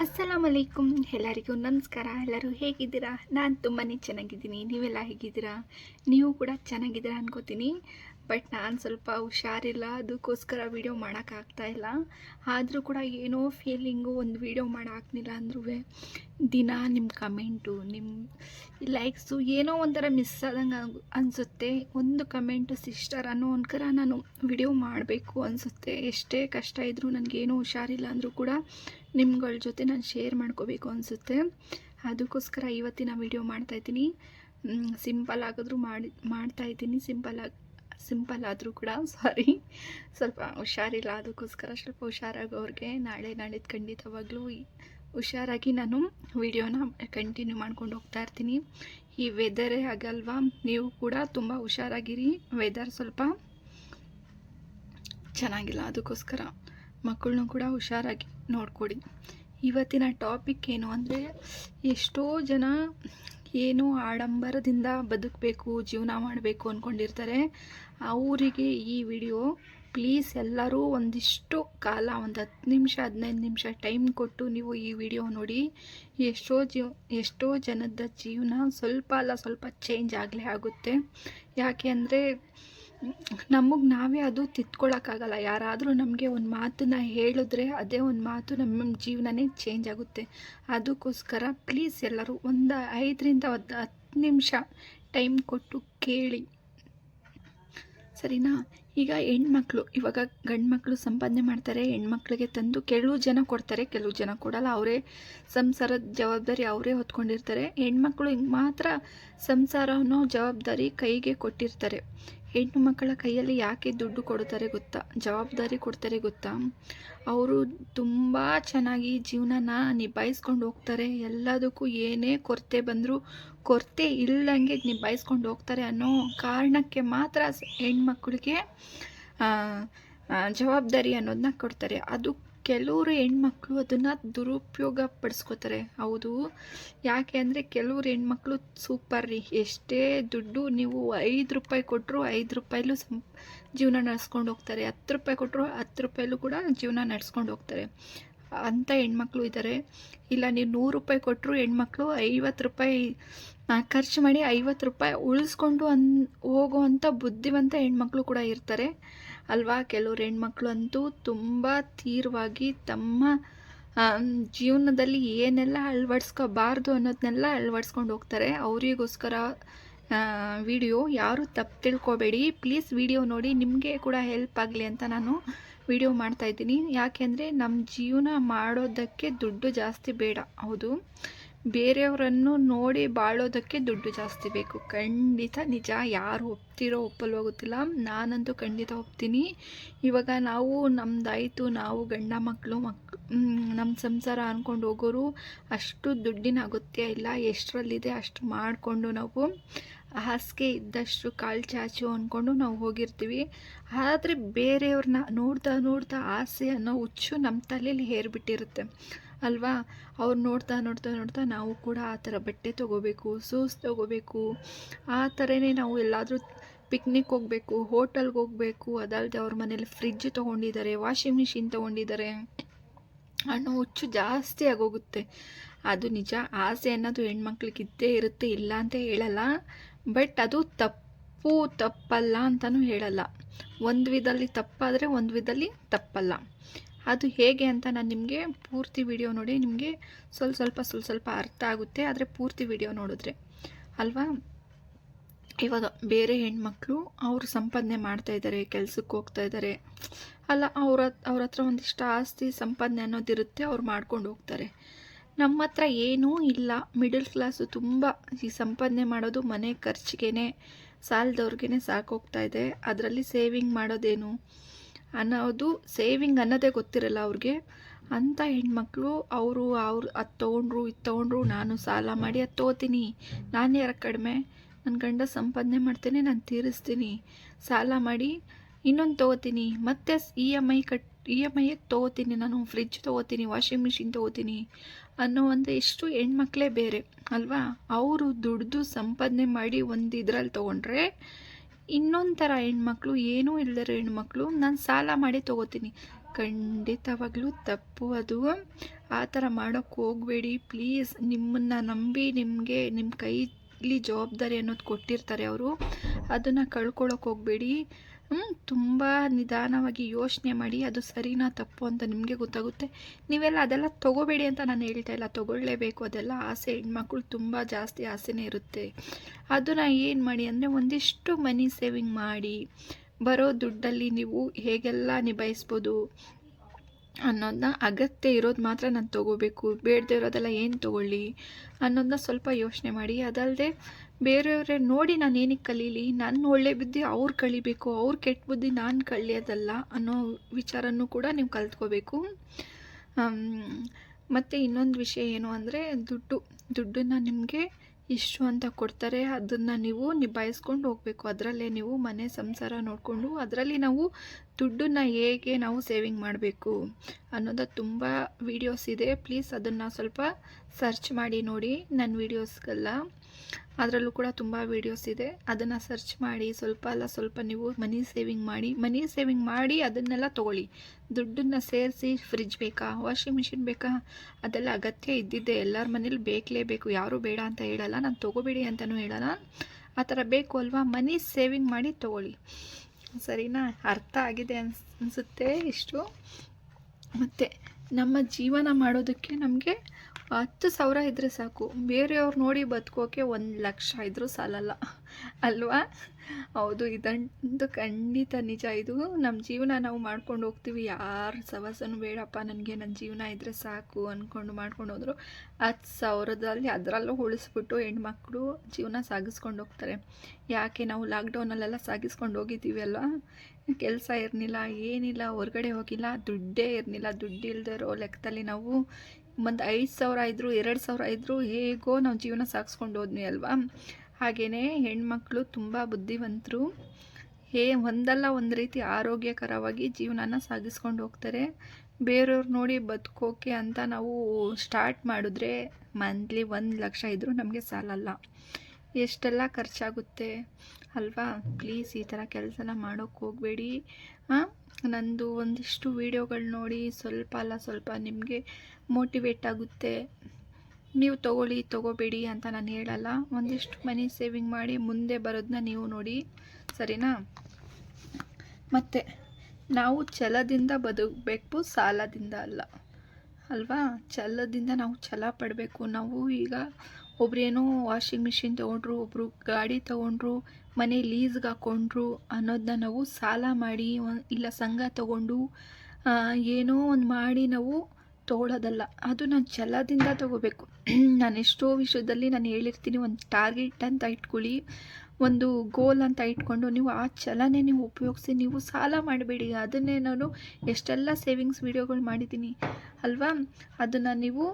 ಅಸ್ಸಲಾಮ್ ಅಲೈಕುಮ್ ಎಲ್ಲರಿಗೂ ನಮಸ್ಕಾರ. ಎಲ್ಲರೂ ಹೇಗಿದ್ದೀರಾ? ನಾನು ತುಂಬಾ ಚೆನ್ನಾಗಿದ್ದೀನಿ. ನೀವೆಲ್ಲ ಹೇಗಿದ್ದೀರಾ? ನೀವು ಕೂಡ ಚೆನ್ನಾಗಿದ್ದೀರಾ ಅನ್ಕೋತೀನಿ. ಬಟ್ ನಾನು ಸ್ವಲ್ಪ ಹುಷಾರಿಲ್ಲ ಅದಕ್ಕೋಸ್ಕರ ವೀಡಿಯೋ ಮಾಡೋಕ್ಕಾಗ್ತಾ ಇಲ್ಲ. ಆದರೂ ಕೂಡ ಏನೋ ಫೀಲಿಂಗು ಒಂದು ವೀಡಿಯೋ ಮಾಡಾಕ್ನಿಲ್ಲ ಅಂದ್ರೂ ದಿನ ನಿಮ್ಮ ಕಮೆಂಟು ನಿಮ್ಮ ಲೈಕ್ಸು ಏನೋ ಒಂಥರ ಮಿಸ್ ಆದಂಗೆ ಅನಿಸುತ್ತೆ. ಒಂದು ಕಮೆಂಟು ಸಿಸ್ಟರ್ ಅನ್ನೋ ಒಂದ್ಕರ ನಾನು ವಿಡಿಯೋ ಮಾಡಬೇಕು ಅನಿಸುತ್ತೆ. ಎಷ್ಟೇ ಕಷ್ಟ ಇದ್ದರೂ ನನಗೇನೂ ಹುಷಾರಿಲ್ಲ ಅಂದರೂ ಕೂಡ ನಿಮ್ಗಳ ಜೊತೆ ನಾನು ಶೇರ್ ಮಾಡ್ಕೋಬೇಕು ಅನಿಸುತ್ತೆ. ಅದಕ್ಕೋಸ್ಕರ ಇವತ್ತಿನ ವಿಡಿಯೋ ಮಾಡ್ತಾಯಿದ್ದೀನಿ ಸಿಂಪಲ್ ಆಗಿದ್ರು ಮಾಡಿ ಮಾಡ್ತಾಯಿದ್ದೀನಿ ಸಿಂಪಲ್ ಆಗಿ ಸಿಂಪಲ್ ಆದರೂ ಕೂಡ ಸಾರಿ ಸ್ವಲ್ಪ ಹುಷಾರಿಲ್ಲ, ಅದಕ್ಕೋಸ್ಕರ ಸ್ವಲ್ಪ ಹುಷಾರಾಗೋರಿಗೆ ನಾಳೆ ನಾಳಿದ್ದು ಖಂಡಿತವಾಗ್ಲೂ ಹುಷಾರಾಗಿ ನಾನು ವಿಡಿಯೋನ ಕಂಟಿನ್ಯೂ ಮಾಡ್ಕೊಂಡು ಹೋಗ್ತಾ ಇರ್ತೀನಿ. ಈ ವೆದರೇ ಆಗಲ್ವಾ ನೀವು ಕೂಡ ತುಂಬ ಹುಷಾರಾಗಿರಿ. ವೆದರ್ ಸ್ವಲ್ಪ ಚೆನ್ನಾಗಿಲ್ಲ, ಅದಕ್ಕೋಸ್ಕರ ಮಕ್ಕಳನ್ನೂ ಕೂಡ ಹುಷಾರಾಗಿ ನೋಡ್ಕೊಡಿ. ಇವತ್ತಿನ ಟಾಪಿಕ್ ಏನು ಅಂದರೆ, ಎಷ್ಟೋ ಜನ ಏನೋ ಆಡಂಬರದಿಂದ ಬದುಕಬೇಕು, ಜೀವನ ಮಾಡಬೇಕು ಅಂದ್ಕೊಂಡಿರ್ತಾರೆ ಅವರಿಗೆ ಈ ವಿಡಿಯೋ ಪ್ಲೀಸ್ ಎಲ್ಲರೂ ಒಂದಿಷ್ಟು ಕಾಲ, ಒಂದು ಹತ್ತು ನಿಮಿಷ, ಹದಿನೈದು ನಿಮಿಷ ಟೈಮ್ ಕೊಟ್ಟು ನೀವು ಈ ವಿಡಿಯೋ ನೋಡಿ. ಎಷ್ಟೋ ಜೀವ, ಎಷ್ಟೋ ಜನದ ಜೀವನ ಸ್ವಲ್ಪ ಅಲ್ಲ, ಸ್ವಲ್ಪ ಚೇಂಜ್ ಆಗಲೇ ಆಗುತ್ತೆ. ಯಾಕೆ ಅಂದರೆ ನಮಗೆ ನಾವೇ ಅದು ತಿದ್ಕೊಳ್ಳೋಕ್ಕಾಗಲ್ಲ ಯಾರಾದರೂ ನಮಗೆ ಒಂದು ಮಾತನ್ನ ಹೇಳಿದ್ರೆ ಅದೇ ಒಂದು ಮಾತು ನಮ್ಮ ಜೀವನನೇ ಚೇಂಜ್ ಆಗುತ್ತೆ. ಅದಕ್ಕೋಸ್ಕರ ಪ್ಲೀಸ್ ಎಲ್ಲರೂ ಒಂದು ಐದರಿಂದ ಒಂದು ಹತ್ತು ನಿಮಿಷ ಟೈಮ್ ಕೊಟ್ಟು ಕೇಳಿ. ಸರಿನಾ? ಈಗ ಹೆಣ್ಮಕ್ಳು, ಇವಾಗ ಗಂಡು ಮಕ್ಕಳು ಸಂಪಾದನೆ ಮಾಡ್ತಾರೆ, ಹೆಣ್ಮಕ್ಳಿಗೆ ತಂದು ಕೆಲವು ಜನ ಕೊಡ್ತಾರೆ, ಕೆಲವು ಜನ ಕೊಡಲ್ಲ. ಅವರೇ ಸಂಸಾರದ ಜವಾಬ್ದಾರಿ ಅವರೇ ಹೊತ್ಕೊಂಡಿರ್ತಾರೆ. ಹೆಣ್ಮಕ್ಳು ಹಿಂಗೆ ಮಾತ್ರ ಸಂಸಾರ ಅನ್ನೋ ಜವಾಬ್ದಾರಿ ಕೈಗೆ ಕೊಟ್ಟಿರ್ತಾರೆ. ಹೆಣ್ಣು ಮಕ್ಕಳ ಕೈಯಲ್ಲಿ ಯಾಕೆ ದುಡ್ಡು ಕೊಡ್ತಾರೆ ಗೊತ್ತಾ? ಜವಾಬ್ದಾರಿ ಕೊಡ್ತಾರೆ ಗೊತ್ತಾ? ಅವರು ತುಂಬ ಚೆನ್ನಾಗಿ ಜೀವನನ ನಿಭಾಯಿಸ್ಕೊಂಡು ಹೋಗ್ತಾರೆ. ಎಲ್ಲದಕ್ಕೂ ಏನೇ ಕೊರತೆ ಬಂದರೂ ಕೊರತೆ ಇಲ್ಲಂಗೆ ನಿಭಾಯಿಸ್ಕೊಂಡು ಹೋಗ್ತಾರೆ ಅನ್ನೋ ಕಾರಣಕ್ಕೆ ಮಾತ್ರ ಹೆಣ್ಮಕ್ಳಿಗೆ ಜವಾಬ್ದಾರಿ ಅನ್ನೋದನ್ನ ಕೊಡ್ತಾರೆ. ಅದು ಕೆಲವರು ಹೆಣ್ಮಕ್ಳು ಅದನ್ನು ದುರುಪಯೋಗ ಪಡಿಸ್ಕೋತಾರೆ. ಹೌದು. ಯಾಕೆ ಅಂದರೆ ಕೆಲವ್ರು ಹೆಣ್ಮಕ್ಳು ಸೂಪರ್ ರೀ. ಎಷ್ಟೇ ದುಡ್ಡು ನೀವು ಐದು ರೂಪಾಯಿ ಕೊಟ್ಟರು ಐದು ರೂಪಾಯಿಲೂ ಸಂ ಜೀವನ ನಡೆಸ್ಕೊಂಡು ಹೋಗ್ತಾರೆ. ಹತ್ತು ರೂಪಾಯಿ ಕೊಟ್ಟರು ಹತ್ತು ರೂಪಾಯಿಲೂ ಕೂಡ ಜೀವನ ನಡೆಸ್ಕೊಂಡು ಹೋಗ್ತಾರೆ. ಅಂಥ ಹೆಣ್ಮಕ್ಳು ಇದ್ದಾರೆ ಇಲ್ಲ, ನೀವು ನೂರು ರೂಪಾಯಿ ಕೊಟ್ಟರು ಹೆಣ್ಮಕ್ಳು ಐವತ್ತು ರೂಪಾಯಿ ಖರ್ಚು ಮಾಡಿ ಐವತ್ತು ರೂಪಾಯಿ ಉಳಿಸ್ಕೊಂಡು ಅನ್ ಹೋಗುವಂಥ ಬುದ್ಧಿವಂತ ಹೆಣ್ಮಕ್ಳು ಕೂಡ ಇರ್ತಾರೆ. ಅಲ್ವಾ? ಕೆಲವ್ರು ಹೆಣ್ಮಕ್ಳು ಅಂತೂ ತುಂಬ ತೀರ್ವಾಗಿ ತಮ್ಮ ಜೀವನದಲ್ಲಿ ಏನೆಲ್ಲ ಅಳವಡಿಸ್ಕೋಬಾರ್ದು ಅನ್ನೋದನ್ನೆಲ್ಲ ಅಳವಡಿಸ್ಕೊಂಡು ಹೋಗ್ತಾರೆ. ಅವರಿಗೋಸ್ಕರ ವಿಡಿಯೋ ಯಾರು ತಪ್ಪು ತಿಳ್ಕೊಬೇಡಿ. ಪ್ಲೀಸ್ ವಿಡಿಯೋ ನೋಡಿ, ನಿಮಗೆ ಕೂಡ ಹೆಲ್ಪ್ ಆಗಲಿ ಅಂತ ನಾನು ವಿಡಿಯೋ ಮಾಡ್ತಾಯಿದ್ದೀನಿ ಯಾಕೆಂದರೆ ನಮ್ಮ ಜೀವನ ಮಾಡೋದಕ್ಕೆ ದುಡ್ಡು ಜಾಸ್ತಿ ಬೇಡ. ಹೌದು. ಬೇರೆಯವರನ್ನು ನೋಡಿ ಬಾಳೋದಕ್ಕೆ ದುಡ್ಡು ಜಾಸ್ತಿ ಬೇಕು. ಖಂಡಿತ ನಿಜ, ಯಾರು ಒಪ್ತಿರೋ ಒಪ್ಪಲ್ವೋ ಗೊತ್ತಿಲ್ಲ ನಾನಂತೂ ಖಂಡಿತ ಒಪ್ತೀನಿ. ಇವಾಗ ನಾವು ನಮ್ಮದಾಯಿತು ನಾವು ಗಂಡ ಮಕ್ಕಳು ಮಕ್ ನಮ್ಮ ಸಂಸಾರ ಅಂದ್ಕೊಂಡು ಹೋಗೋರು ಅಷ್ಟು ದುಡ್ಡಿನ ಅಗತ್ಯ ಇಲ್ಲ. ಎಷ್ಟರಲ್ಲಿದೆ ಅಷ್ಟು ಮಾಡಿಕೊಂಡು ನಾವು ಹಾಸಿಗೆ ಇದ್ದಷ್ಟು ಕಾಲು ಚಾಚು ಅಂದ್ಕೊಂಡು ನಾವು ಹೋಗಿರ್ತೀವಿ. ಆದರೆ ಬೇರೆಯವ್ರನ್ನ ನೋಡ್ತಾ ನೋಡ್ತಾ ಆಸೆ ಅನ್ನೋ ಹುಚ್ಚು ನಮ್ಮ ತಲೆಯಲ್ಲಿ ಹೇರ್ಬಿಟ್ಟಿರುತ್ತೆ. ಅಲ್ವಾ? ಅವ್ರು ನೋಡ್ತಾ ನೋಡ್ತಾ ನೋಡ್ತಾ ನಾವು ಕೂಡ ಆ ಥರ ಬಟ್ಟೆ ತೊಗೋಬೇಕು ಸೂಸ್ ತೊಗೋಬೇಕು, ಆ ಥರನೇ ನಾವು ಎಲ್ಲಾದರೂ ಪಿಕ್ನಿಕ್ ಹೋಗಬೇಕು ಹೋಟೆಲ್ಗೆ ಹೋಗಬೇಕು ಅದಲ್ಲದೆ ಅವ್ರ ಮನೇಲಿ ಫ್ರಿಜ್ ತೊಗೊಂಡಿದ್ದಾರೆ ವಾಷಿಂಗ್ ಮಿಷಿನ್ ತೊಗೊಂಡಿದ್ದಾರೆ ಹಣ್ಣು ಹುಚ್ಚು ಜಾಸ್ತಿ ಆಗೋಗುತ್ತೆ. ಅದು ನಿಜ, ಆಸೆ ಅನ್ನೋದು ಹೆಣ್ಮಕ್ಳಿಗೆ ಇದ್ದೇ ಇರುತ್ತೆ, ಇಲ್ಲ ಅಂತ ಹೇಳಲ್ಲ. ಬಟ್ ಅದು ತಪ್ಪು, ತಪ್ಪಲ್ಲ ಅಂತಲೂ ಹೇಳಲ್ಲ. ಒಂದು ವಿಧದಲ್ಲಿ ತಪ್ಪಾದರೆ ಒಂದು ವಿಧದಲ್ಲಿ ತಪ್ಪಲ್ಲ. ಅದು ಹೇಗೆ ಅಂತ ನಾನು ನಿಮಗೆ ಪೂರ್ತಿ ವಿಡಿಯೋ ನೋಡಿ, ನಿಮಗೆ ಸ್ವಲ್ಪ ಸ್ವಲ್ಪ ಸ್ವಲ್ಪ ಸ್ವಲ್ಪ ಅರ್ಥ ಆಗುತ್ತೆ. ಆದರೆ ಪೂರ್ತಿ ವಿಡಿಯೋ ನೋಡಿದ್ರೆ, ಅಲ್ವಾ? ಇವಾಗ ಬೇರೆ ಹೆಣ್ಮಕ್ಳು ಅವರು ಸಂಪಾದನೆ ಮಾಡ್ತಾ ಇದ್ದಾರೆ ಕೆಲ್ಸಕ್ಕೆ ಹೋಗ್ತಾ ಇದ್ದಾರೆ ಅಲ್ಲ, ಅವ್ರ ಅವ್ರ ಹತ್ರ ಒಂದಿಷ್ಟು ಆಸ್ತಿ ಸಂಪಾದನೆ ಅನ್ನೋದಿರುತ್ತೆ ಅವ್ರು ಮಾಡ್ಕೊಂಡು ಹೋಗ್ತಾರೆ. ನಮ್ಮ ಹತ್ರ ಏನೂ ಇಲ್ಲ. ಮಿಡಲ್ ಕ್ಲಾಸು ತುಂಬ ಈ ಸಂಪಾದನೆ ಮಾಡೋದು ಮನೆ ಖರ್ಚಿಗೆ ಸಾಲದವ್ರಿಗೇ ಸಾಕೋಗ್ತಾ ಇದೆ. ಅದರಲ್ಲಿ ಸೇವಿಂಗ್ ಮಾಡೋದೇನು? ಅನ್ನೋದು ಸೇವಿಂಗ್ ಅನ್ನೋದೇ ಗೊತ್ತಿರಲ್ಲ ಅವ್ರಿಗೆ. ಅಂಥ ಹೆಣ್ಮಕ್ಳು, ಅವರು, ಅವ್ರು ಅದು ತೊಗೊಂಡ್ರು, ಇದು ತೊಗೊಂಡ್ರು, ನಾನು ಸಾಲ ಮಾಡಿ ಅದು ತೊಗೋತೀನಿ. ನಾನು ಯಾರ ಕಡಿಮೆ? ನನ್ನ ಗಂಡ ಸಂಪಾದನೆ ಮಾಡ್ತೇನೆ, ನಾನು ತೀರಿಸ್ತೀನಿ. ಸಾಲ ಮಾಡಿ ಇನ್ನೊಂದು ತೊಗೋತೀನಿ. ಮತ್ತೆ E M I cut E M ಐಗೆ ತೊಗೋತೀನಿ ನಾನು. ಫ್ರಿಜ್ ತೊಗೋತೀನಿ ವಾಷಿಂಗ್ ಮಿಷಿನ್ ತೊಗೋತೀನಿ ಅನ್ನೋ ಒಂದು ಎಷ್ಟು ಹೆಣ್ಮಕ್ಳೇ ಬೇರೆ, ಅಲ್ವಾ? ಅವರು ದುಡ್ದು ಸಂಪಾದನೆ ಮಾಡಿ ಒಂದು ಇದ್ರಲ್ಲಿ ತೊಗೊಂಡ್ರೆ ಇನ್ನೊಂದು ಥರ ಹೆಣ್ಮಕ್ಳು, ಏನೂ ಇಲ್ಲದಿರೋ ಹೆಣ್ಮಕ್ಳು ನಾನು ಸಾಲ ಮಾಡಿ ತೊಗೋತೀನಿ. ಖಂಡಿತವಾಗ್ಲೂ ತಪ್ಪು ಅದು. ಆ ಥರ ಮಾಡೋಕ್ಕೆ ಹೋಗಬೇಡಿ. ಪ್ಲೀಸ್ ನಿಮ್ಮನ್ನು ನಂಬಿ ನಿಮಗೆ ನಿಮ್ಮ ಕೈಲಿ ಜವಾಬ್ದಾರಿ ಅನ್ನೋದು ಕೊಟ್ಟಿರ್ತಾರೆ ಅವರು. ಅದನ್ನು ಕಳ್ಕೊಳ್ಳೋಕೆ ಹೋಗಬೇಡಿ. ತುಂಬ ನಿಧಾನವಾಗಿ ಯೋಚನೆ ಮಾಡಿ ಅದು ಸರಿನಾ ತಪ್ಪು ಅಂತ ನಿಮಗೆ ಗೊತ್ತಾಗುತ್ತೆ. ನೀವೆಲ್ಲ ಅದೆಲ್ಲ ತೊಗೋಬೇಡಿ ಅಂತ ನಾನು ಹೇಳ್ತಾ ಇಲ್ಲ. ತೊಗೊಳ್ಳೇಬೇಕು. ಅದೆಲ್ಲ ಆಸೆ. ಹೆಣ್ಮಕ್ಳು ತುಂಬ ಜಾಸ್ತಿ ಆಸೆನೇ ಇರುತ್ತೆ. ಅದನ್ನು ಏನು ಮಾಡಿ ಅಂದರೆ ಒಂದಿಷ್ಟು ಮನಿ ಸೇವಿಂಗ್ ಮಾಡಿ, ಬರೋ ದುಡ್ಡಲ್ಲಿ ನೀವು ಹೇಗೆಲ್ಲ ನಿಭಾಯಿಸ್ಬೋದು ಅನ್ನೋದನ್ನ ಅಗತ್ಯ ಇರೋದು ಮಾತ್ರ ನಾನು ತೊಗೋಬೇಕು. ಬೇಡದೇ ಇರೋದೆಲ್ಲ ಏನು ತೊಗೊಳ್ಳಿ ಅನ್ನೋದನ್ನ ಸ್ವಲ್ಪ ಯೋಚನೆ ಮಾಡಿ. ಅದಲ್ಲದೆ ಬೇರೆಯವರೇ ನೋಡಿ ನಾನು ಏನಕ್ಕೆ ಕಲೀಲಿ? ನನ್ನ ಒಳ್ಳೆ ಬುದ್ಧಿ ಅವ್ರು ಕಲಿಬೇಕು ಅವ್ರ ಕೆಟ್ಟ ಬುದ್ಧಿ ನಾನು ಕಲಿಯೋದಲ್ಲ ಅನ್ನೋ ವಿಚಾರನೂ ಕೂಡ ನೀವು ಕಲ್ತ್ಕೋಬೇಕು. ಮತ್ತು ಇನ್ನೊಂದು ವಿಷಯ ಏನು ಅಂದರೆ ದುಡ್ಡು. ದುಡ್ಡನ್ನು ನಿಮಗೆ ಇಷ್ಟು ಅಂತ ಕೊಡ್ತಾರೆ, ಅದನ್ನು ನೀವು ನಿಭಾಯಿಸ್ಕೊಂಡು ಹೋಗಬೇಕು. ಅದರಲ್ಲೇ ನೀವು ಮನೆ ಸಂಸಾರ ನೋಡಿಕೊಂಡು ಅದರಲ್ಲಿ ನಾವು ದುಡ್ಡನ್ನು ಹೇಗೆ ನಾವು ಸೇವಿಂಗ್ ಮಾಡಬೇಕು ಅನ್ನೋದು ತುಂಬ ವೀಡಿಯೋಸ್ ಇದೆ. ಪ್ಲೀಸ್ ಅದನ್ನು ಸ್ವಲ್ಪ ಸರ್ಚ್ ಮಾಡಿ ನೋಡಿ ನನ್ನ ವೀಡಿಯೋಸ್ಗೆಲ್ಲ ಅದರಲ್ಲೂ ಕೂಡ ತುಂಬ ವೀಡಿಯೋಸ್ ಇದೆ. ಅದನ್ನು ಸರ್ಚ್ ಮಾಡಿ, ಸ್ವಲ್ಪ ಅಲ್ಲ, ಸ್ವಲ್ಪ ನೀವು ಮನಿ ಸೇವಿಂಗ್ ಮಾಡಿ ಮನಿ ಸೇವಿಂಗ್ ಮಾಡಿ ಅದನ್ನೆಲ್ಲ ತೊಗೊಳ್ಳಿ. ದುಡ್ಡನ್ನು ಸೇರಿಸಿ ಫ್ರಿಜ್ ಬೇಕಾ ವಾಷಿಂಗ್ ಮಿಷಿನ್ ಬೇಕಾ, ಅದೆಲ್ಲ ಅಗತ್ಯ ಇದ್ದಿದ್ದೆ ಎಲ್ಲರ ಮನೇಲಿ ಬೇಕಲೇಬೇಕು ಯಾರೂ ಬೇಡ ಅಂತ ಹೇಳಲ್ಲ, ನಾನು ತೊಗೋಬೇಡಿ ಅಂತಲೂ ಹೇಳಲ್ಲ. ಆ ಥರ ಬೇಕು ಅಲ್ವಾ? ಮನಿ ಸೇವಿಂಗ್ ಮಾಡಿ ತೊಗೊಳ್ಳಿ. ಸರಿನಾ? ಅರ್ಥ ಆಗಿದೆ ಅನ್ಸುತ್ತೆ ಅನಿಸುತ್ತೆ ಇಷ್ಟು. ಮತ್ತು ನಮ್ಮ ಜೀವನ ಮಾಡೋದಕ್ಕೆ ನಮಗೆ ಹತ್ತು ಸಾವಿರ ಇದ್ದರೆ ಸಾಕು. ಬೇರೆಯವ್ರು ನೋಡಿ ಬದುಕೋಕೆ ಒಂದು ಲಕ್ಷ ಇದ್ದರೂ ಸಾಲಲ್ಲ. ಅಲ್ವಾ? ಹೌದು, ಇದಂತೂ ಖಂಡಿತ ನಿಜ. ಇದು ನಮ್ಮ ಜೀವನ ನಾವು ಮಾಡ್ಕೊಂಡು ಹೋಗ್ತೀವಿ. ಯಾರು ಸವಾಸನೂ ಬೇಡಪ್ಪ. ನನಗೆ ನನ್ನ ಜೀವನ ಇದ್ದರೆ ಸಾಕು ಅಂದ್ಕೊಂಡು ಮಾಡ್ಕೊಂಡು ಹೋದರು. ಹತ್ತು ಸಾವಿರದಲ್ಲಿ ಅದರಲ್ಲೂ ಉಳಿಸ್ಬಿಟ್ಟು ಹೆಣ್ಮಕ್ಳು ಜೀವನ ಸಾಗಿಸ್ಕೊಂಡು ಹೋಗ್ತಾರೆ. ಯಾಕೆ ನಾವು ಲಾಕ್ಡೌನಲ್ಲೆಲ್ಲ ಸಾಗಿಸ್ಕೊಂಡು ಹೋಗಿದ್ದೀವಿ ಅಲ್ವಾ? ಕೆಲಸ ಇರಲಿಲ್ಲ ಏನಿಲ್ಲ, ಹೊರಗಡೆ ಹೋಗಿಲ್ಲ, ದುಡ್ಡೇ ಇರಲಿಲ್ಲ ದುಡ್ಡು ಲೆಕ್ಕದಲ್ಲಿ ನಾವು ಒಂದು ಐದು ಸಾವಿರ ಇದ್ದರೂ ಎರಡು ಸಾವಿರ ಇದ್ದರೂ ಹೇಗೋ ನಾವು ಜೀವನ ಸಾಗಿಸ್ಕೊಂಡು ಹೋದ್ವಿ ಅಲ್ವಾ? ಹಾಗೆಯೇ ಹೆಣ್ಮಕ್ಳು ತುಂಬ ಬುದ್ಧಿವಂತರು. ಹೇ, ಒಂದಲ್ಲ ಒಂದು ರೀತಿ ಆರೋಗ್ಯಕರವಾಗಿ ಜೀವನನ ಸಾಗಿಸ್ಕೊಂಡು ಹೋಗ್ತಾರೆ. ಬೇರೆಯವ್ರು ನೋಡಿ ಬದುಕೋಕೆ ಅಂತ ನಾವು ಸ್ಟಾರ್ಟ್ ಮಾಡಿದ್ರೆ ಮಂತ್ಲಿ ಒಂದು ಲಕ್ಷ ಇದ್ದರೂ ನಮಗೆ ಸಾಲಲ್ಲ. ಎಷ್ಟೆಲ್ಲ ಖರ್ಚಾಗುತ್ತೆ? ಅಲ್ವಾ? ಪ್ಲೀಸ್ ಈ ಥರ ಕೆಲಸನ ಮಾಡೋಕ್ಕೆ ಹೋಗಬೇಡಿ. ನಂದು ಒಂದಿಷ್ಟು ವೀಡಿಯೋಗಳು ನೋಡಿ ಸ್ವಲ್ಪ ಅಲ್ಲ, ಸ್ವಲ್ಪ ನಿಮಗೆ ಮೋಟಿವೇಟ್ ಆಗುತ್ತೆ. ನೀವು ತೊಗೊಳ್ಳಿ, ತೊಗೋಬೇಡಿ ಅಂತ ನಾನು ಹೇಳಲ್ಲ. ಒಂದಿಷ್ಟು ಮನಿ ಸೇವಿಂಗ್ ಮಾಡಿ ಮುಂದೆ ಬರೋದನ್ನ ನೀವು ನೋಡಿ, ಸರಿನಾ? ಮತ್ತು, ನಾವು ಛಲದಿಂದ ಬದುಕಬೇಕು, ಸಾಲದಿಂದ ಅಲ್ಲ. ಅಲ್ವಾ? ಛಲದಿಂದ ನಾವು ಛಲ ಪಡಬೇಕು. ನಾವು ಈಗ ಒಬ್ರೇನೋ ವಾಷಿಂಗ್ ಮಿಷಿನ್ ತೊಗೊಂಡ್ರು ಒಬ್ಬರು ಗಾಡಿ ತೊಗೊಂಡ್ರು, ಮನೆ ಲೀಸ್ಗೆ ಹಾಕೊಂಡ್ರು ಅನ್ನೋದನ್ನ ನಾವು ಸಾಲ ಮಾಡಿ ಇಲ್ಲ ಸಂಘ ತಗೊಂಡು ಏನೋ ಒಂದು ಮಾಡಿ ನಾವು ತೊಗೊಳೋದಲ್ಲ. ಅದು ನಾನು ಛಲದಿಂದ ತೊಗೋಬೇಕು. ನಾನು ಎಷ್ಟೋ ವಿಷಯದಲ್ಲಿ ನಾನು ಹೇಳಿರ್ತೀನಿ, ಒಂದು ಟಾರ್ಗೆಟ್ ಅಂತ ಇಟ್ಕೊಳ್ಳಿ, ಒಂದು ಗೋಲ್ ಅಂತ ಇಟ್ಕೊಂಡು ನೀವು ಆ ಛಲನೇ ನೀವು ಉಪಯೋಗಿಸಿ, ನೀವು ಸಾಲ ಮಾಡಬೇಡಿ. ಅದನ್ನೇ ನಾನು ಎಷ್ಟೆಲ್ಲ ಸೇವಿಂಗ್ಸ್ ವೀಡಿಯೋಗಳು ಮಾಡಿದ್ದೀನಿ ಅಲ್ವಾ? ಅದನ್ನು ನೀವು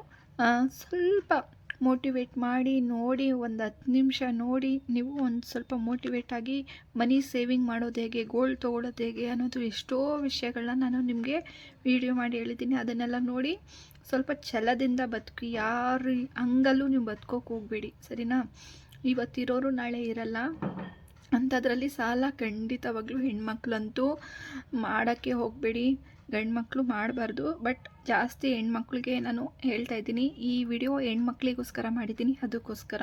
ಸ್ವಲ್ಪ ಮೋಟಿವೇಟ್ ಮಾಡಿ, ನೋಡಿ, ಒಂದು ಹತ್ತು ನಿಮಿಷ ನೋಡಿ, ನೀವು ಒಂದು ಸ್ವಲ್ಪ ಮೋಟಿವೇಟ್ ಆಗಿ ಮನಿ ಸೇವಿಂಗ್ ಮಾಡೋದು ಹೇಗೆ ಗೋಲ್ಡ್ ತೊಗೊಳೋದು ಹೇಗೆ ಅನ್ನೋದು ಎಷ್ಟೋ ವಿಷಯಗಳನ್ನ ನಾನು ನಿಮಗೆ ವಿಡಿಯೋ ಮಾಡಿ ಹೇಳಿದ್ದೀನಿ. ಅದನ್ನೆಲ್ಲ ನೋಡಿ ಸ್ವಲ್ಪ ಛಲದಿಂದ ಬದುಕಿ, ಯಾರು ಹಂಗಲ್ಲೂ ನೀವು ಬದುಕೋಕೆ ಹೋಗಬೇಡಿ, ಸರಿನಾ? ಇವತ್ತಿರೋರು ನಾಳೆ ಇರಲ್ಲ. ಅಂಥದ್ರಲ್ಲಿ ಸಾಲ ಖಂಡಿತವಾಗ್ಲೂ ಹೆಣ್ಮಕ್ಳಂತೂ ಮಾಡೋಕ್ಕೆ ಹೋಗಬೇಡಿ. ಗಂಡು ಮಾಡಬಾರ್ದು, ಬಟ್ ಜಾಸ್ತಿ ಹೆಣ್ಮಕ್ಳಿಗೆ ನಾನು ಹೇಳ್ತಾ ಇದ್ದೀನಿ. ಈ ವಿಡಿಯೋ ಹೆಣ್ಮಕ್ಳಿಗೋಸ್ಕರ ಮಾಡಿದ್ದೀನಿ, ಅದಕ್ಕೋಸ್ಕರ.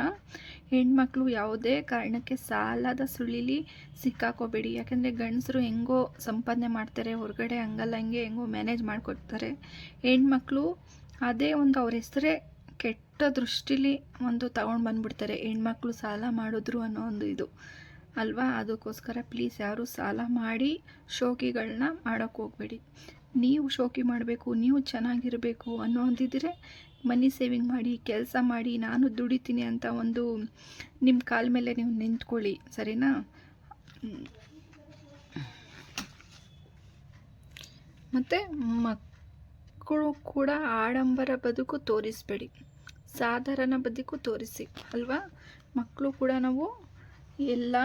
ಹೆಣ್ಮಕ್ಳು ಯಾವುದೇ ಕಾರಣಕ್ಕೆ ಸಾಲದ ಸುಳಿಲಿ ಸಿಕ್ಕಾಕೋಬೇಡಿ. ಯಾಕೆಂದರೆ ಗಂಡಸರು ಹೆಂಗೋ ಸಂಪಾದನೆ ಮಾಡ್ತಾರೆ, ಹೊರಗಡೆ ಹಂಗಲ್ಲ, ಹಂಗೆ ಹೆಂಗೋ ಮ್ಯಾನೇಜ್ ಮಾಡಿಕೊಡ್ತಾರೆ. ಹೆಣ್ಮಕ್ಳು ಅದೇ ಒಂದು ಅವ್ರ ಹೆಸರೇ ಕೆಟ್ಟ ದೃಷ್ಟಿಲಿ ಒಂದು ತಗೊಂಡು ಬಂದುಬಿಡ್ತಾರೆ ಹೆಣ್ಮಕ್ಳು ಸಾಲ ಮಾಡಿದ್ರು ಅನ್ನೋ ಒಂದು ಇದು. ಅಲ್ವಾ? ಅದಕ್ಕೋಸ್ಕರ ಪ್ಲೀಸ್ ಯಾರು ಸಾಲ ಮಾಡಿ ಶೋಕಿಗಳನ್ನ ಮಾಡೋಕ್ಕೆ ಹೋಗಬೇಡಿ. ನೀವು ಶೋಕಿ ಮಾಡಬೇಕು, ನೀವು ಚೆನ್ನಾಗಿರಬೇಕು ಅನ್ನೋ ಅಂದಿದ್ರೆ ಮನಿ ಸೇವಿಂಗ್ ಮಾಡಿ, ಕೆಲಸ ಮಾಡಿ, ನಾನು ದುಡಿತೀನಿ ಅಂತ ಒಂದು ನಿಮ್ಮ ಕಾಲ ಮೇಲೆ ನೀವು ನಿಂತ್ಕೊಳ್ಳಿ, ಸರಿನಾ? ಮತ್ತು ಮಕ್ಕಳು ಕೂಡ ಆಡಂಬರ ಬದುಕು ತೋರಿಸಬೇಡಿ. ಸಾಧಾರಣ ಬದುಕು ತೋರಿಸಿ, ಅಲ್ವಾ? ಮಕ್ಕಳು ಕೂಡ ನಾವು ಎಲ್ಲ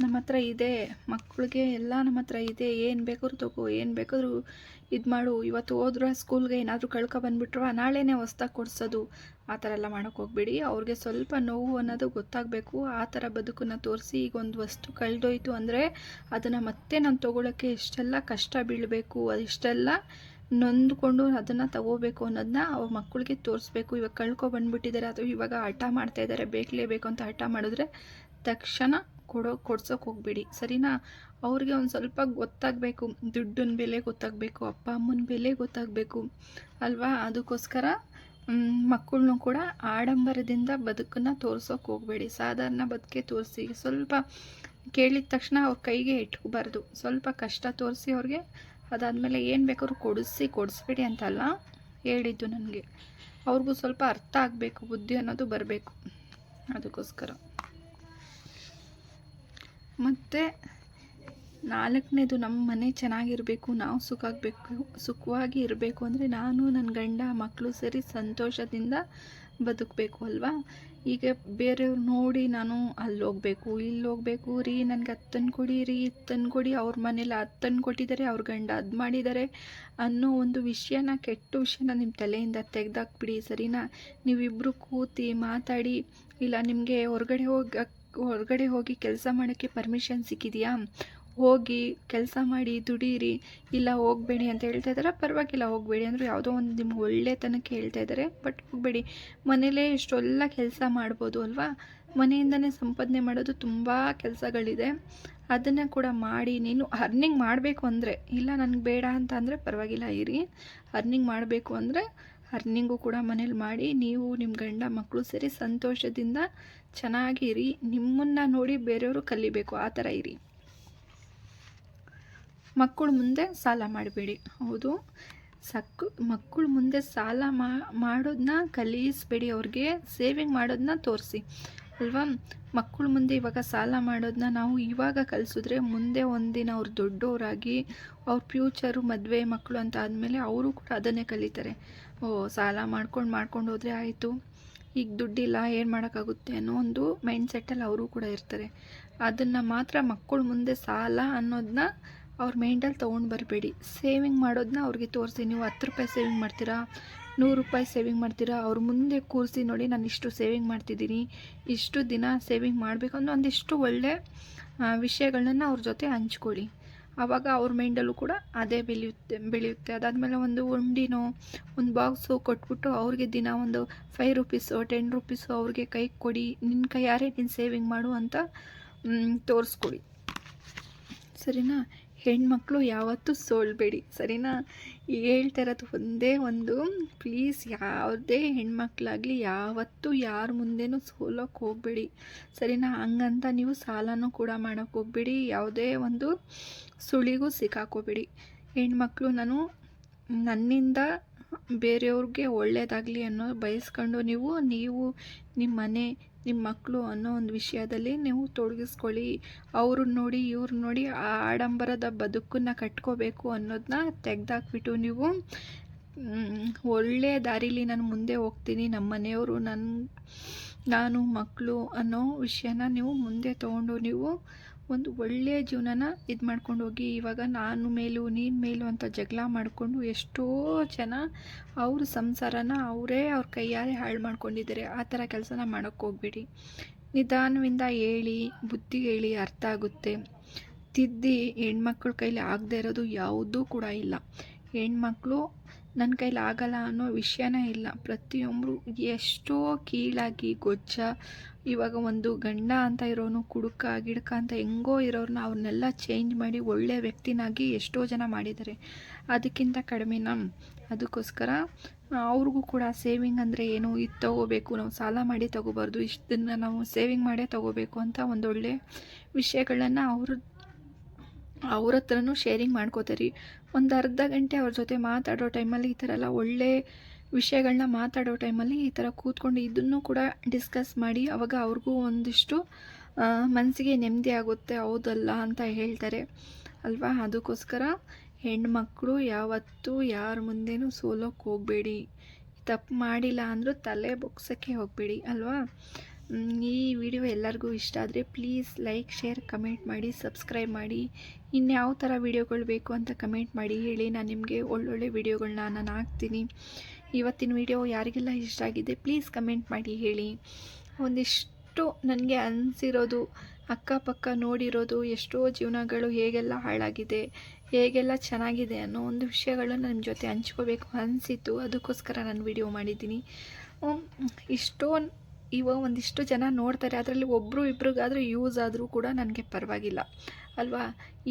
ನಮ್ಮ ಹತ್ರ ಇದೆ, ಮಕ್ಕಳಿಗೆ ಎಲ್ಲ ನಮ್ಮ ಹತ್ರ ಇದೆ, ಏನು ಬೇಕಾದ್ರೂ ತಗೋ, ಏನು ಬೇಕಾದ್ರೂ ಇದು ಮಾಡು. ಇವತ್ತು ಹೋದ್ರೆ ಸ್ಕೂಲ್ಗೆ ಏನಾದರೂ ಕಳ್ಕೊ ಬಂದುಬಿಟ್ರು ನಾಳೆನೇ ಹೊಸ್ದಾಗಿ ಕೊಡಿಸೋದು. ಆ ಥರ ಎಲ್ಲ ಮಾಡೋಕ್ಕೆ ಹೋಗ್ಬೇಡಿ. ಅವ್ರಿಗೆ ಸ್ವಲ್ಪ ನೋವು ಅನ್ನೋದು ಗೊತ್ತಾಗಬೇಕು. ಆ ಥರ ಬದುಕನ್ನು ತೋರಿಸಿ ಈಗ ಒಂದು ವಸ್ತು ಕಳೆದೋಯ್ತು ಅಂದರೆ ಅದನ್ನು ಮತ್ತೆ ನಾನು ತೊಗೊಳಕ್ಕೆ ಇಷ್ಟೆಲ್ಲ ಕಷ್ಟ ಬೀಳಬೇಕು. ಅದಿಷ್ಟೆಲ್ಲ ನೊಂದ್ಕೊಂಡು ಅದನ್ನು ತಗೋಬೇಕು ಅನ್ನೋದನ್ನ ಅವ್ರ ಮಕ್ಕಳಿಗೆ ತೋರಿಸ್ಬೇಕು. ಇವಾಗ ಕಳ್ಕೊ ಬಂದುಬಿಟ್ಟಿದ್ದಾರೆ ಅಥವಾ ಇವಾಗ ಹಠ ಮಾಡ್ತಾ ಬೇಕಲೇಬೇಕು ಅಂತ ಹಠ ಮಾಡಿದ್ರೆ ತಕ್ಷಣ ಕೊಡೋ, ಕೊಡ್ಸೋಕೆ ಹೋಗ್ಬೇಡಿ. ಸರಿನಾ? ಅವ್ರಿಗೆ ಒಂದು ಸ್ವಲ್ಪ ಗೊತ್ತಾಗಬೇಕು. ದುಡ್ಡಿನ ಬೆಲೆ ಗೊತ್ತಾಗಬೇಕು, ಅಪ್ಪ ಅಮ್ಮನ ಬೆಲೆ ಗೊತ್ತಾಗಬೇಕು, ಅಲ್ವಾ? ಅದಕ್ಕೋಸ್ಕರ ಮಕ್ಕಳನ್ನೂ ಕೂಡ ಆಡಂಬರದಿಂದ ಬದುಕನ್ನು ತೋರಿಸೋಕೆ ಹೋಗಬೇಡಿ. ಸಾಧಾರಣ ಬದುಕೆ ತೋರಿಸಿ. ಸ್ವಲ್ಪ ಕೇಳಿದ ತಕ್ಷಣ ಅವ್ರ ಕೈಗೆ ಇಟ್ಕೋಬಾರ್ದು. ಸ್ವಲ್ಪ ಕಷ್ಟ ತೋರಿಸಿ ಅವ್ರಿಗೆ. ಅದಾದಮೇಲೆ ಏನು ಬೇಕಾದ್ರೂ ಕೊಡಿಸಿ, ಕೊಡಿಸ್ಬೇಡಿ ಅಂತಲ್ಲ? ಹೇಳಿದ್ದು ನನಗೆ. ಅವ್ರಿಗೂ ಸ್ವಲ್ಪ ಅರ್ಥ ಆಗಬೇಕು, ಬುದ್ಧಿ ಅನ್ನೋದು ಬರಬೇಕು. ಅದಕ್ಕೋಸ್ಕರ. ಮತ್ತು ನಾಲ್ಕನೇದು ನಮ್ಮ ಮನೆ ಚೆನ್ನಾಗಿರಬೇಕು, ನಾವು ಸುಖ ಆಗಬೇಕು ಸುಖವಾಗಿ ಇರಬೇಕು ಅಂದರೆ ನಾನು ನನ್ನ ಗಂಡ ಮಕ್ಕಳು ಸೇರಿ ಸಂತೋಷದಿಂದ ಬದುಕಬೇಕು ಅಲ್ವಾ? ಈಗ ಬೇರೆಯವ್ರು ನೋಡಿ ನಾನು ಅಲ್ಲಿ ಹೋಗ್ಬೇಕು ಇಲ್ಲಿ ಹೋಗಬೇಕು ರೀ ನನಗೆ ಹತ್ತನ್ನು ಕೊಡಿ, ರೀ ಇತ್ತನ್ನು ಕೊಡಿ, ಅವ್ರ ಮನೇಲಿ ಹತ್ತನ್ನು ಕೊಟ್ಟಿದ್ದಾರೆ, ಅವ್ರ ಗಂಡ ಅದು ಮಾಡಿದ್ದಾರೆ ಅನ್ನೋ ಒಂದು ವಿಷಯನ, ಕೆಟ್ಟ ವಿಷಯನ ನಿಮ್ಮ ತಲೆಯಿಂದ ತೆಗೆದಾಕ್ಬಿಡಿ, ಸರಿನಾ? ನೀವಿಬ್ಬರು ಕೂತಿ ಮಾತಾಡಿ, ಇಲ್ಲ ನಿಮಗೆ ಹೊರಗಡೆ ಹೋಗಿ ಹೊರಗಡೆ ಹೋಗಿ ಕೆಲಸ ಮಾಡೋಕ್ಕೆ ಪರ್ಮಿಷನ್ ಸಿಕ್ಕಿದೆಯಾ? ಹೋಗಿ ಕೆಲಸ ಮಾಡಿ ದುಡೀರಿ, ಇಲ್ಲ ಹೋಗಬೇಡಿ ಅಂತ ಹೇಳ್ತಾ ಇದ್ದಾರೆ? ಪರವಾಗಿಲ್ಲ, ಹೋಗಬೇಡಿ ಅಂದರೆ ಯಾವುದೋ ಒಂದು ನಿಮ್ಗೆ ಒಳ್ಳೆತನಕ್ಕೆ ಹೇಳ್ತಾ ಇದ್ದಾರೆ, ಬಟ್ ಹೋಗಬೇಡಿ. ಮನೇಲೇ ಇಷ್ಟೆಲ್ಲ ಕೆಲಸ ಮಾಡ್ಬೋದು ಅಲ್ವಾ? ಮನೆಯಿಂದನೇ ಸಂಪಾದನೆ ಮಾಡೋದು ತುಂಬ ಕೆಲಸಗಳಿದೆ. ಅದನ್ನು ಕೂಡ ಮಾಡಿ, ನೀನು ಅರ್ನಿಂಗ್ ಮಾಡಬೇಕು ಅಂದರೆ, ಇಲ್ಲ ನನಗೆ ಬೇಡ ಅಂತ ಅಂದರೆ ಪರವಾಗಿಲ್ಲ, ಇರಿ. ಅರ್ನಿಂಗ್ ಮಾಡಬೇಕು ಅಂದರೆ ಅರ್ನಿಂಗು ಕೂಡ ಮನೇಲಿ ಮಾಡಿ, ನೀವು ನಿಮ್ಮ ಗಂಡ ಮಕ್ಕಳು ಸೇರಿ ಸಂತೋಷದಿಂದ ಚೆನ್ನಾಗಿರಿ. ನಿಮ್ಮನ್ನು ನೋಡಿ ಬೇರೆಯವರು ಕಲಿಬೇಕು. ಆ ಥರ ಇರಿ. ಮಕ್ಕಳು ಮುಂದೆ ಸಾಲ ಮಾಡಬೇಡಿ. ಹೌದು. ಸಕ್ಕು ಮಕ್ಕಳು ಮುಂದೆ ಸಾಲ ಮಾಡೋದನ್ನ ಕಲಿಸ್ಬೇಡಿ. ಅವ್ರಿಗೆ ಸೇವಿಂಗ್ ಮಾಡೋದನ್ನ ತೋರಿಸಿ. ಅಲ್ವಾ? ಮಕ್ಕಳು ಮುಂದೆ ಇವಾಗ ಸಾಲ ಮಾಡೋದನ್ನ ನಾವು ಇವಾಗ ಕಲಿಸಿದ್ರೆ ಮುಂದೆ ಒಂದಿನ ಅವ್ರು ದೊಡ್ಡವರಾಗಿ, ಅವ್ರ ಫ್ಯೂಚರು ಮದುವೆ, ಮಕ್ಕಳು ಅಂತ ಆದಮೇಲೆ ಅವರು ಕೂಡ ಅದನ್ನೇ ಕಲಿತಾರೆ. ಓ, ಸಾಲ ಮಾಡ್ಕೊಂಡು ಮಾಡ್ಕೊಂಡು ಹೋದರೆ ಆಯಿತು. ಈಗ ದುಡ್ಡಿಲ್ಲ, ಏನು ಮಾಡೋಕ್ಕಾಗುತ್ತೆ ಅನ್ನೋ ಒಂದು ಮೈಂಡ್ ಸೆಟ್ಟಲ್ಲಿ ಅವರು ಕೂಡ ಇರ್ತಾರೆ. ಅದನ್ನು ಮಾತ್ರ ಮಕ್ಕಳು ಮುಂದೆ ಸಾಲ ಅನ್ನೋದನ್ನ ಅವ್ರ ಮೈಂಡಲ್ಲಿ ತೊಗೊಂಡು ಬರಬೇಡಿ. ಸೇವಿಂಗ್ ಮಾಡೋದನ್ನ ಅವ್ರಿಗೆ ತೋರಿಸಿ, ನೀವು ಹತ್ತು ರೂಪಾಯಿ ಸೇವಿಂಗ್ ಮಾಡ್ತೀರಾ, ನೂರು ರೂಪಾಯಿ ಸೇವಿಂಗ್ ಮಾಡ್ತೀರಾ, ಅವ್ರ ಮುಂದೆ ಕೂರಿಸಿ ನೋಡಿ ನಾನು ಇಷ್ಟು ಸೇವಿಂಗ್ ಮಾಡ್ತಿದ್ದೀನಿ, ಇಷ್ಟು ದಿನ ಸೇವಿಂಗ್ ಮಾಡಬೇಕು ಅನ್ನೋ ಒಂದಿಷ್ಟು ಒಳ್ಳೆ ವಿಷಯಗಳನ್ನ ಅವ್ರ ಜೊತೆ ಹಂಚ್ಕೊಳ್ಳಿ. ಆವಾಗ ಅವ್ರ ಮೈಂಡಲ್ಲೂ ಕೂಡ ಅದೇ ಬೆಳೆಯುತ್ತೆ ಬೆಳೆಯುತ್ತೆ. ಅದಾದಮೇಲೆ ಒಂದು ಉಂಡಿನೋ, ಒಂದು ಬಾಕ್ಸು ಕೊಟ್ಬಿಟ್ಟು ಅವ್ರಿಗೆ ದಿನ ಒಂದು ಫೈವ್ ರುಪೀಸು ಟೆನ್ ರುಪೀಸು ಅವ್ರಿಗೆ ಕೈ ಕೊಡಿ ನಿನ್ನ ಕೈ ಯಾರೇ ನೀನು ಸೇವಿಂಗ್ ಮಾಡು ಅಂತ ತೋರಿಸ್ಕೊಡಿ. ಸರಿನಾ? ಹೆಣ್ಮಕ್ಳು ಯಾವತ್ತೂ ಸೋಲ್ಬೇಡಿ. ಸರಿನಾ? ಹೇಳ್ತಾ ಇರೋದು ಒಂದೇ ಒಂದು ಪ್ಲೀಸ್ ಯಾವುದೇ ಹೆಣ್ಮಕ್ಳಾಗಲಿ ಯಾವತ್ತೂ ಯಾರ ಮುಂದೆನೂ ಸೋಲೋಕೆ ಹೋಗಬೇಡಿ. ಸರಿನಾ? ಹಂಗಂತ ನೀವು ಸಾಲನೂ ಕೂಡ ಮಾಡೋಕ್ಕೆ ಹೋಗಬೇಡಿ. ಯಾವುದೇ ಒಂದು ಸುಳಿಗೂ ಸಿಕ್ಕಾಕೋಬೇಡಿ. ಹೆಣ್ಮಕ್ಳು ನಾನು, ನನ್ನಿಂದ ಬೇರೆಯವ್ರಿಗೆ ಒಳ್ಳೆಯದಾಗಲಿ ಅನ್ನೋ ಬಯಸ್ಕೊಂಡು ನೀವು ನೀವು ನಿಮ್ಮ ಮನೆ ನಿಮ್ಮ ಮಕ್ಕಳು ಅನ್ನೋ ಒಂದು ವಿಷಯದಲ್ಲಿ ನೀವು ತೊಡಗಿಸ್ಕೊಳ್ಳಿ. ಅವ್ರನ್ನ ನೋಡಿ, ಇವ್ರನ್ನ ನೋಡಿ ಆ ಆಡಂಬರದ ಬದುಕನ್ನು ಕಟ್ಕೋಬೇಕು ಅನ್ನೋದನ್ನ ತೆಗೆದಾಕ್ಬಿಟ್ಟು ನೀವು ಒಳ್ಳೆಯ ದಾರಿಲಿ ನಾನು ಮುಂದೆ ಹೋಗ್ತೀನಿ. ನಮ್ಮ ಮನೆಯವರು ನನ್ನ ನಾನು ಮಕ್ಕಳು ಅನ್ನೋ ವಿಷಯನ ನೀವು ಮುಂದೆ ತೊಗೊಂಡು ನೀವು ಒಂದು ಒಳ್ಳೆಯ ಜೀವನನ ಇದು ಮಾಡ್ಕೊಂಡು ಹೋಗಿ, ಇವಾಗ ನಾನು ಮೇಲೂ, ನೀನು ಮೇಲೂ ಅಂತ ಜಗಳ ಮಾಡಿಕೊಂಡು ಎಷ್ಟೋ ಜನ ಅವ್ರ ಸಂಸಾರನ ಅವರೇ ಅವ್ರ ಕೈಯಾರೆ ಹಾಳು ಮಾಡ್ಕೊಂಡಿದ್ದಾರೆ. ಆ ಥರ ಕೆಲಸನ ಮಾಡೋಕ್ಕೆ ಹೋಗ್ಬೇಡಿ. ನಿಧಾನದಿಂದ ಹೇಳಿ, ಬುದ್ಧಿ ಹೇಳಿ ಅರ್ಥ ಆಗುತ್ತೆ. ತಿದ್ದಿ ಹೆಣ್ಮಕ್ಳ ಕೈಲಿ ಆಗದೇ ಇರೋದು ಯಾವುದೂ ಕೂಡ ಇಲ್ಲ. ಹೆಣ್ಮಕ್ಳು ನನ್ನ ಕೈಲಿ ಆಗಲ್ಲ ಅನ್ನೋ ವಿಷಯನೇ ಇಲ್ಲ. ಪ್ರತಿಯೊಬ್ಬರು ಎಷ್ಟೋ ಕೀಳಾಗಿ ಗೊಜ್ಜ, ಇವಾಗ ಒಂದು ಗಂಡ ಅಂತ ಇರೋನು, ಕುಡುಕ, ಗಿಡಕ ಅಂತ ಹೆಂಗೋ ಇರೋರನ್ನ ಅವ್ರನ್ನೆಲ್ಲ ಚೇಂಜ್ ಮಾಡಿ ಒಳ್ಳೆಯ ವ್ಯಕ್ತಿನಾಗಿ ಎಷ್ಟೋ ಜನ ಮಾಡಿದ್ದಾರೆ ಅದಕ್ಕಿಂತ ಕಡಿಮೆನ? ಅದಕ್ಕೋಸ್ಕರ ಅವ್ರಿಗೂ ಕೂಡ ಸೇವಿಂಗ್ ಅಂದರೆ ಏನು? ಇದು ತೊಗೋಬೇಕು, ನಾವು ಸಾಲ ಮಾಡಿ ತೊಗೋಬಾರ್ದು. ಇಷ್ಟನ್ನು ನಾವು ಸೇವಿಂಗ್ ಮಾಡೇ ತೊಗೋಬೇಕು ಅಂತ ಒಂದೊಳ್ಳೆ ವಿಷಯಗಳನ್ನು ಅವರು ಅವ್ರ ಹತ್ರನೂ ಶೇರಿಂಗ್ ಮಾಡ್ಕೋತೀರಿ. ಒಂದು ಅರ್ಧ ಗಂಟೆ ಅವ್ರ ಜೊತೆ ಮಾತಾಡೋ ಟೈಮಲ್ಲಿ ಈ ಥರ ಎಲ್ಲ ಒಳ್ಳೆ ವಿಷಯಗಳನ್ನ ಮಾತಾಡೋ ಟೈಮಲ್ಲಿ ಈ ಥರ ಕೂತ್ಕೊಂಡು ಇದನ್ನು ಕೂಡ ಡಿಸ್ಕಸ್ ಮಾಡಿ ಅವಾಗ ಅವ್ರಿಗೂ ಒಂದಿಷ್ಟು ಮನಸ್ಸಿಗೆ ನೆಮ್ಮದಿ ಆಗುತ್ತೆ, ಹೌದಲ್ಲ ಅಂತ ಹೇಳ್ತಾರೆ. ಅಲ್ವಾ? ಅದಕ್ಕೋಸ್ಕರ ಹೆಣ್ಮಕ್ಳು ಯಾವತ್ತೂ ಯಾರ ಮುಂದೆನೂ ಸೋಲೋಕ್ಕೆ ಹೋಗಬೇಡಿ. ತಪ್ಪು ಮಾಡಿಲ್ಲ ಅಂದರೂ ತಲೆ ಬೊಗ್ಸೋಕ್ಕೆ ಹೋಗಬೇಡಿ, ಅಲ್ವಾ? ಈ ವಿಡಿಯೋ ಎಲ್ಲರಿಗೂ ಇಷ್ಟ ಆದರೆ ಪ್ಲೀಸ್ ಲೈಕ್ ಶೇರ್ ಕಮೆಂಟ್ ಮಾಡಿ ಸಬ್ಸ್ಕ್ರೈಬ್ ಮಾಡಿ. ಇನ್ಯಾವ ಥರ ವೀಡಿಯೋಗಳು ಬೇಕು ಅಂತ ಕಮೆಂಟ್ ಮಾಡಿ ಹೇಳಿ. ನಾನು ನಿಮಗೆ ಒಳ್ಳೊಳ್ಳೆ ವೀಡಿಯೋಗಳನ್ನ ನಾನು ಹಾಕ್ತೀನಿ. ಇವತ್ತಿನ ವಿಡಿಯೋ ಯಾರಿಗೆಲ್ಲ ಇಷ್ಟ ಆಗಿದೆ ಪ್ಲೀಸ್ ಕಮೆಂಟ್ ಮಾಡಿ ಹೇಳಿ. ಒಂದಿಷ್ಟು ನನಗೆ ಅನಿಸಿರೋದು, ಅಕ್ಕಪಕ್ಕ ನೋಡಿರೋದು, ಎಷ್ಟೋ ಜೀವನಗಳು ಹೇಗೆಲ್ಲ ಹಾಳಾಗಿದೆ, ಹೇಗೆಲ್ಲ ಚೆನ್ನಾಗಿದೆ ಅನ್ನೋ ಒಂದು ವಿಷಯಗಳನ್ನು ನಿಮ್ಮ ಜೊತೆ ಹಂಚ್ಕೋಬೇಕು ಅನಿಸಿತ್ತು. ಅದಕ್ಕೋಸ್ಕರ ನಾನು ವಿಡಿಯೋ ಮಾಡಿದ್ದೀನಿ. ಇಷ್ಟೋ ಇವ ಒಂದಿಷ್ಟು ಜನ ನೋಡ್ತಾರೆ, ಅದರಲ್ಲಿ ಒಬ್ಬರು ಇಬ್ರಿಗಾದರೂ ಯೂಸ್ ಆದರೂ ಕೂಡ ನನಗೆ ಪರವಾಗಿಲ್ಲ. ಅಲ್ವಾ?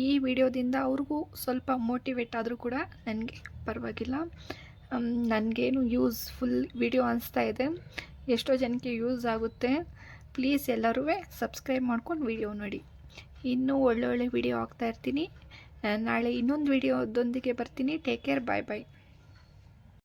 ಈ ವಿಡಿಯೋದಿಂದ ಅವ್ರಿಗೂ ಸ್ವಲ್ಪ ಮೋಟಿವೇಟ್ ಆದರೂ ಕೂಡ ನನಗೆ ಪರವಾಗಿಲ್ಲ. ನನಗೇನು ಯೂಸ್ಫುಲ್ ವಿಡಿಯೋ ಅನಿಸ್ತಾ ಇದೆ. ಎಷ್ಟೋ ಜನಕ್ಕೆ ಯೂಸ್ ಆಗುತ್ತೆ. ಪ್ಲೀಸ್ ಎಲ್ಲರೂ ಸಬ್ಸ್ಕ್ರೈಬ್ ಮಾಡ್ಕೊಂಡು ವಿಡಿಯೋ ನೋಡಿ. ಇನ್ನೂ ಒಳ್ಳೊಳ್ಳೆ ವಿಡಿಯೋ ಇರ್ತೀನಿ. ನಾಳೆ ಇನ್ನೊಂದು ವಿಡಿಯೋದೊಂದಿಗೆ ಬರ್ತೀನಿ. ಟೇಕ್ ಕೇರ್ ಬಾಯ್ ಬಾಯ್